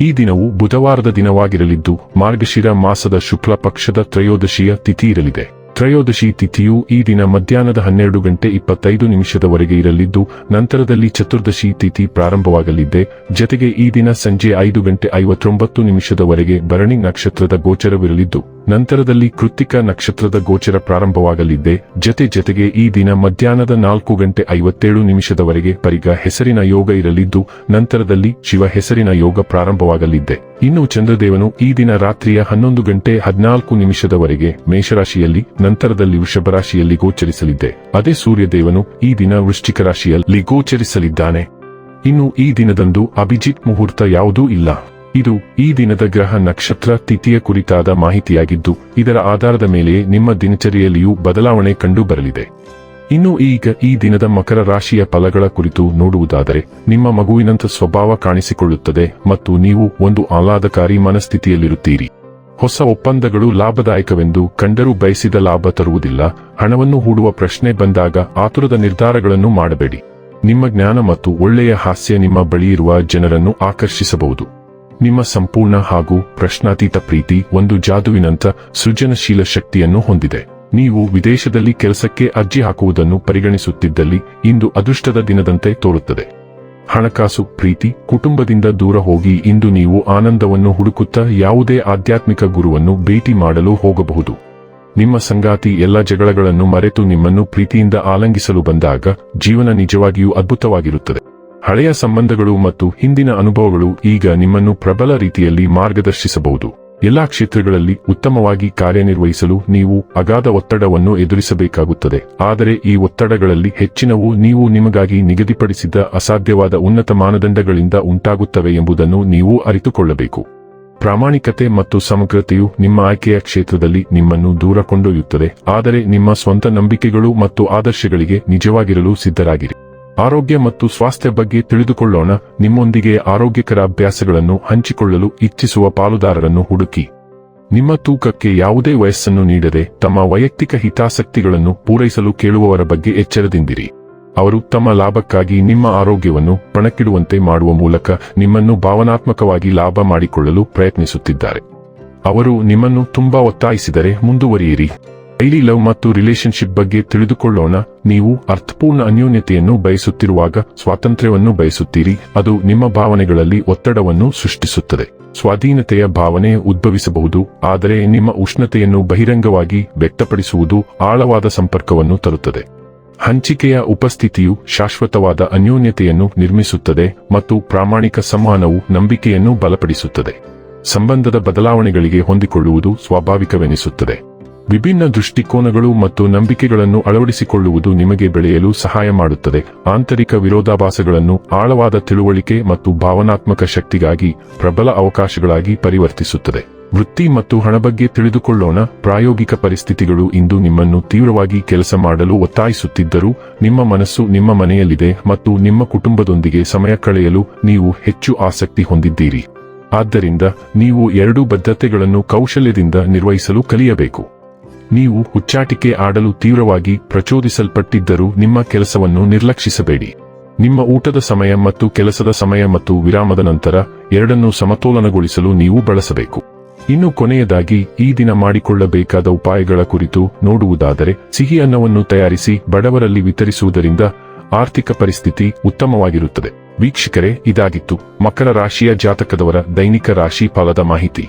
ಈ ದಿನವು ಬುಧವಾರದ ದಿನವಾಗಿರಲಿದ್ದು, ಮಾರ್ಗಶಿರ ಮಾಸದ ಶುಕ್ಲ ಪಕ್ಷದ ತ್ರಯೋದಶಿಯ ತಿಥಿ ಇರಲಿದೆ. ತ್ರಯೋದಶಿ ತಿಥಿಯು ಈ ದಿನ ಮಧ್ಯಾಹ್ನದ ಹನ್ನೆರಡು ಗಂಟೆ ಇಪ್ಪತ್ತೈದು ನಿಮಿಷದವರೆಗೆ ಇರಲಿದ್ದು, ನಂತರದಲ್ಲಿ ಚತುರ್ದಶಿ ತಿಥಿ ಪ್ರಾರಂಭವಾಗಲಿದೆ. ಜತೆಗೆ ಈ ದಿನ ಸಂಜೆ ಐದು ಗಂಟೆ ಐವತ್ತೊಂಬತ್ತು ನಿಮಿಷದವರೆಗೆ ಭರಣಿ ನಕ್ಷತ್ರದ ಗೋಚರವಿರಲಿದ್ದು ನಂತರದಲ್ಲಿ ಕೃತಿಕ ನಕ್ಷತ್ರದ ಗೋಚರ ಪ್ರಾರಂಭವಾಗಲಿದೆ ಜತೆ ಜತೆಗೆ ಈ ದಿನ ಮಧ್ಯಾಹ್ನದ ನಾಲ್ಕು ಗಂಟೆ ಐವತ್ತೇಳು ನಿಮಿಷದವರೆಗೆ ಪರಿಗ ಹೆಸರಿನ ಯೋಗ ಇರಲಿದ್ದು, ನಂತರದಲ್ಲಿ ಶಿವ ಹೆಸರಿನ ಯೋಗ ಪ್ರಾರಂಭವಾಗಲಿದೆ ಇನ್ನು ಚಂದ್ರದೇವನು ಈ ದಿನ ರಾತ್ರಿಯ ಹನ್ನೊಂದು ಗಂಟೆ ಹದಿನಾಲ್ಕು ನಿಮಿಷದವರೆಗೆ ಮೇಷರಾಶಿಯಲ್ಲಿ, ನಂತರದಲ್ಲಿ ವೃಷಭರಾಶಿಯಲ್ಲಿ ರಾಶಿಯಲ್ಲಿ ಗೋಚರಿಸಲಿದೆ ಅದೇ ಸೂರ್ಯದೇವನು ಈ ದಿನ ವೃಶ್ಚಿಕ ರಾಶಿಯಲ್ಲಿ ಗೋಚರಿಸಲಿದ್ದಾನೆ. ಇನ್ನು ಈ ದಿನದಂದು ಅಭಿಜಿತ್ ಮುಹೂರ್ತ ಯಾವುದೂ ಇಲ್ಲ. ಇದು ಈ ದಿನದ ಗ್ರಹ ನಕ್ಷತ್ರ ತಿಥಿಯ ಕುರಿತಾದ ಮಾಹಿತಿಯಾಗಿದ್ದು, ಇದರ ಆಧಾರದ ಮೇಲೆ ನಿಮ್ಮ ದಿನಚರಿಯಲ್ಲಿಯೂ ಬದಲಾವಣೆ ಕಂಡು ಬರಲಿದೆ ಇನ್ನು ಈಗ ಈ ದಿನದ ಮಕರ ರಾಶಿಯ ಫಲಗಳ ಕುರಿತು ನೋಡುವುದಾದರೆ, ನಿಮ್ಮ ಮಗುವಿನಂತ ಸ್ವಭಾವ ಕಾಣಿಸಿಕೊಳ್ಳುತ್ತದೆ ಮತ್ತು ನೀವು ಒಂದು ಆಹ್ಲಾದಕಾರಿ ಮನಸ್ಥಿತಿಯಲ್ಲಿರುತ್ತೀರಿ. ಹೊಸ ಒಪ್ಪಂದಗಳು ಲಾಭದಾಯಕವೆಂದು ಕಂಡರೂ ಬಯಸಿದ ಲಾಭ ತರುವುದಿಲ್ಲ, ಹಣವನ್ನು ಹೂಡುವ ಪ್ರಶ್ನೆ ಬಂದಾಗ ಆತುರದ ನಿರ್ಧಾರಗಳನ್ನು ಮಾಡಬೇಡಿ. ನಿಮ್ಮ ಜ್ಞಾನ ಮತ್ತು ಒಳ್ಳೆಯ ಹಾಸ್ಯ ನಿಮ್ಮ ಬಳಿಯಿರುವ ಜನರನ್ನು ಆಕರ್ಷಿಸಬಹುದು. ನಿಮ್ಮ ಸಂಪೂರ್ಣ ಹಾಗೂ ಪ್ರಶ್ನಾತೀತ ಪ್ರೀತಿ ಒಂದು ಜಾದುವಿನಂತ ಸೃಜನಶೀಲ ಶಕ್ತಿಯನ್ನು ಹೊಂದಿದೆ. ನೀವು ವಿದೇಶದಲ್ಲಿ ಕೆಲಸಕ್ಕೆ ಅರ್ಜಿ ಹಾಕುವುದನ್ನು ಪರಿಗಣಿಸುತ್ತಿದ್ದಲ್ಲಿ ಇಂದು ಅದೃಷ್ಟದ ದಿನದಂತೆ ತೋರುತ್ತದೆ. ಹಣಕಾಸು, ಪ್ರೀತಿ, ಕುಟುಂಬದಿಂದ ದೂರ ಹೋಗಿ ಇಂದು ನೀವು ಆನಂದವನ್ನು ಹುಡುಕುತ್ತಾ ಯಾವುದೇ ಆಧ್ಯಾತ್ಮಿಕ ಗುರುವನ್ನು ಭೇಟಿ ಮಾಡಲು ಹೋಗಬಹುದು. ನಿಮ್ಮ ಸಂಗಾತಿ ಎಲ್ಲ ಜಗಳಗಳನ್ನು ಮರೆತು ನಿಮ್ಮನ್ನು ಪ್ರೀತಿಯಿಂದ ಆಲಂಗಿಸಲು ಬಂದಾಗ ಜೀವನ ನಿಜವಾಗಿಯೂ ಅದ್ಭುತವಾಗಿರುತ್ತದೆ. ಹಳೆಯ ಸಂಬಂಧಗಳು ಮತ್ತು ಹಿಂದಿನ ಅನುಭವಗಳು ಈಗ ನಿಮ್ಮನ್ನು ಪ್ರಬಲ ರೀತಿಯಲ್ಲಿ ಮಾರ್ಗದರ್ಶಿಸಬಹುದು. ಎಲ್ಲಾ ಕ್ಷೇತ್ರಗಳಲ್ಲಿ ಉತ್ತಮವಾಗಿ ಕಾರ್ಯನಿರ್ವಹಿಸಲು ನೀವು ಅಗಾಧ ಒತ್ತಡವನ್ನು ಎದುರಿಸಬೇಕಾಗುತ್ತದೆ. ಆದರೆ ಈ ಒತ್ತಡಗಳಲ್ಲಿ ಹೆಚ್ಚಿನವು ನೀವು ನಿಮಗಾಗಿ ನಿಗದಿಪಡಿಸಿದ ಅಸಾಧ್ಯವಾದ ಉನ್ನತ ಮಾನದಂಡಗಳಿಂದ ಉಂಟಾಗುತ್ತವೆ ಎಂಬುದನ್ನು ನೀವು ಅರಿತುಕೊಳ್ಳಬೇಕು. ಪ್ರಾಮಾಣಿಕತೆ ಮತ್ತು ಸಮಗ್ರತೆಯು ನಿಮ್ಮ ಆಯ್ಕೆಯ ಕ್ಷೇತ್ರದಲ್ಲಿ ನಿಮ್ಮನ್ನು ದೂರ ಕೊಂಡೊಯ್ಯುತ್ತದೆ. ಆದರೆ ನಿಮ್ಮ ಸ್ವಂತ ನಂಬಿಕೆಗಳು ಮತ್ತು ಆದರ್ಶಗಳಿಗೆ ನಿಜವಾಗಿರಲು ಸಿದ್ಧರಾಗಿರಿ. ಆರೋಗ್ಯ ಮತ್ತು ಸ್ವಾಸ್ಥ್ಯ ಬಗ್ಗೆ ತಿಳಿದುಕೊಳ್ಳೋಣ. ನಿಮ್ಮೊಂದಿಗೆ ಆರೋಗ್ಯಕರ ಅಭ್ಯಾಸಗಳನ್ನು ಹಂಚಿಕೊಳ್ಳಲು ಇಚ್ಛಿಸುವ ಪಾಲುದಾರರನ್ನು ಹುಡುಕಿ. ನಿಮ್ಮ ತೂಕಕ್ಕೆ ಯಾವುದೇ ವಯಸ್ಸನ್ನು ನೀಡದೆ ತಮ್ಮ ವೈಯಕ್ತಿಕ ಹಿತಾಸಕ್ತಿಗಳನ್ನು ಪೂರೈಸಲು ಕೇಳುವವರ ಬಗ್ಗೆ ಎಚ್ಚರದಿಂದಿರಿ. ಅವರು ತಮ್ಮ ಲಾಭಕ್ಕಾಗಿ ನಿಮ್ಮ ಆರೋಗ್ಯವನ್ನು ಪಣಕ್ಕಿಡುವಂತೆ ಮಾಡುವ ಮೂಲಕ ನಿಮ್ಮನ್ನು ಭಾವನಾತ್ಮಕವಾಗಿ ಲಾಭ ಮಾಡಿಕೊಳ್ಳಲು ಪ್ರಯತ್ನಿಸುತ್ತಿದ್ದಾರೆ. ಅವರು ನಿಮ್ಮನ್ನು ತುಂಬಾ ಒತ್ತಾಯಿಸಿದರೆ ಮುಂದುವರಿಯಿರಿ. ಡೈಲಿ ಲವ್ ಮತ್ತು ರಿಲೇಶನ್ಶಿಪ್ ಬಗ್ಗೆ ತಿಳಿದುಕೊಳ್ಳೋಣ. ನೀವು ಅರ್ಥಪೂರ್ಣ ಅನ್ಯೋನ್ಯತೆಯನ್ನು ಬಯಸುತ್ತಿರುವಾಗ ಸ್ವಾತಂತ್ರ್ಯವನ್ನು ಬಯಸುತ್ತೀರಿ. ಅದು ನಿಮ್ಮ ಭಾವನೆಗಳಲ್ಲಿ ಒತ್ತಡವನ್ನು ಸೃಷ್ಟಿಸುತ್ತದೆ. ಸ್ವಾಧೀನತೆಯ ಭಾವನೆ ಉದ್ಭವಿಸಬಹುದು. ಆದರೆ ನಿಮ್ಮ ಉಷ್ಣತೆಯನ್ನು ಬಹಿರಂಗವಾಗಿ ವ್ಯಕ್ತಪಡಿಸುವುದು ಆಳವಾದ ಸಂಪರ್ಕವನ್ನು ತರುತ್ತದೆ. ಹಂಚಿಕೆಯ ಉಪಸ್ಥಿತಿಯು ಶಾಶ್ವತವಾದ ಅನ್ಯೋನ್ಯತೆಯನ್ನು ನಿರ್ಮಿಸುತ್ತದೆ ಮತ್ತು ಪ್ರಾಮಾಣಿಕ ಸಂವಹನವು ನಂಬಿಕೆಯನ್ನು ಬಲಪಡಿಸುತ್ತದೆ. ಸಂಬಂಧದ ಬದಲಾವಣೆಗಳಿಗೆ ಹೊಂದಿಕೊಳ್ಳುವುದು ಸ್ವಾಭಾವಿಕವೆನಿಸುತ್ತದೆ. ವಿಭಿನ್ನ ದೃಷ್ಟಿಕೋನಗಳು ಮತ್ತು ನಂಬಿಕೆಗಳನ್ನು ಅಳವಡಿಸಿಕೊಳ್ಳುವುದು ನಿಮಗೆ ಬೆಳೆಯಲು ಸಹಾಯ ಮಾಡುತ್ತದೆ. ಆಂತರಿಕ ವಿರೋಧಾಭಾಸಗಳನ್ನು ಆಳವಾದ ತಿಳುವಳಿಕೆ ಮತ್ತು ಭಾವನಾತ್ಮಕ ಶಕ್ತಿಗಾಗಿ ಪ್ರಬಲ ಅವಕಾಶಗಳಾಗಿ ಪರಿವರ್ತಿಸುತ್ತದೆ. ವೃತ್ತಿ ಮತ್ತು ಹಣ ಬಗ್ಗೆ ತಿಳಿದುಕೊಳ್ಳೋಣ. ಪ್ರಾಯೋಗಿಕ ಪರಿಸ್ಥಿತಿಗಳು ಇಂದು ನಿಮ್ಮನ್ನು ತೀವ್ರವಾಗಿ ಕೆಲಸ ಮಾಡಲು ಒತ್ತಾಯಿಸುತ್ತಿದ್ದರೂ, ನಿಮ್ಮ ಮನಸ್ಸು ನಿಮ್ಮ ಮನೆಯಲ್ಲಿದೆ ಮತ್ತು ನಿಮ್ಮ ಕುಟುಂಬದೊಂದಿಗೆ ಸಮಯ ಕಳೆಯಲು ನೀವು ಹೆಚ್ಚು ಆಸಕ್ತಿ ಹೊಂದಿದ್ದೀರಿ. ಆದ್ದರಿಂದ, ನೀವು ಎರಡೂ ಬದ್ಧತೆಗಳನ್ನು ಕೌಶಲ್ಯದಿಂದ ನಿರ್ವಹಿಸಲು ಕಲಿಯಬೇಕು. ನೀವು ಹುಚ್ಚಾಟಿಕೆ ಆಡಲು ತೀವ್ರವಾಗಿ ಪ್ರಚೋದಿಸಲ್ಪಟ್ಟಿದ್ದರೂ ನಿಮ್ಮ ಕೆಲಸವನ್ನು ನಿರ್ಲಕ್ಷಿಸಬೇಡಿ. ನಿಮ್ಮ ಊಟದ ಸಮಯ ಮತ್ತು ಕೆಲಸದ ಸಮಯ ಮತ್ತು ವಿರಾಮದ ನಂತರ ಎರಡನ್ನೂ ಸಮತೋಲನಗೊಳಿಸಲು ನೀವು ಬಳಸಬೇಕು. ಇನ್ನು ಕೊನೆಯದಾಗಿ, ಈ ದಿನ ಮಾಡಿಕೊಳ್ಳಬೇಕಾದ ಉಪಾಯಗಳ ಕುರಿತು ನೋಡುವುದಾದರೆ, ಸಿಹಿ ಅನ್ನವನ್ನು ತಯಾರಿಸಿ ಬಡವರಲ್ಲಿ ವಿತರಿಸುವುದರಿಂದ ಆರ್ಥಿಕ ಪರಿಸ್ಥಿತಿ ಉತ್ತಮವಾಗಿರುತ್ತದೆ. ವೀಕ್ಷಕರೇ, ಇದಾಗಿತ್ತು. ಮಕರ ರಾಶಿಯ ಜಾತಕದವರ ದೈನಿಕ ರಾಶಿ ಫಲದ ಮಾಹಿತಿ.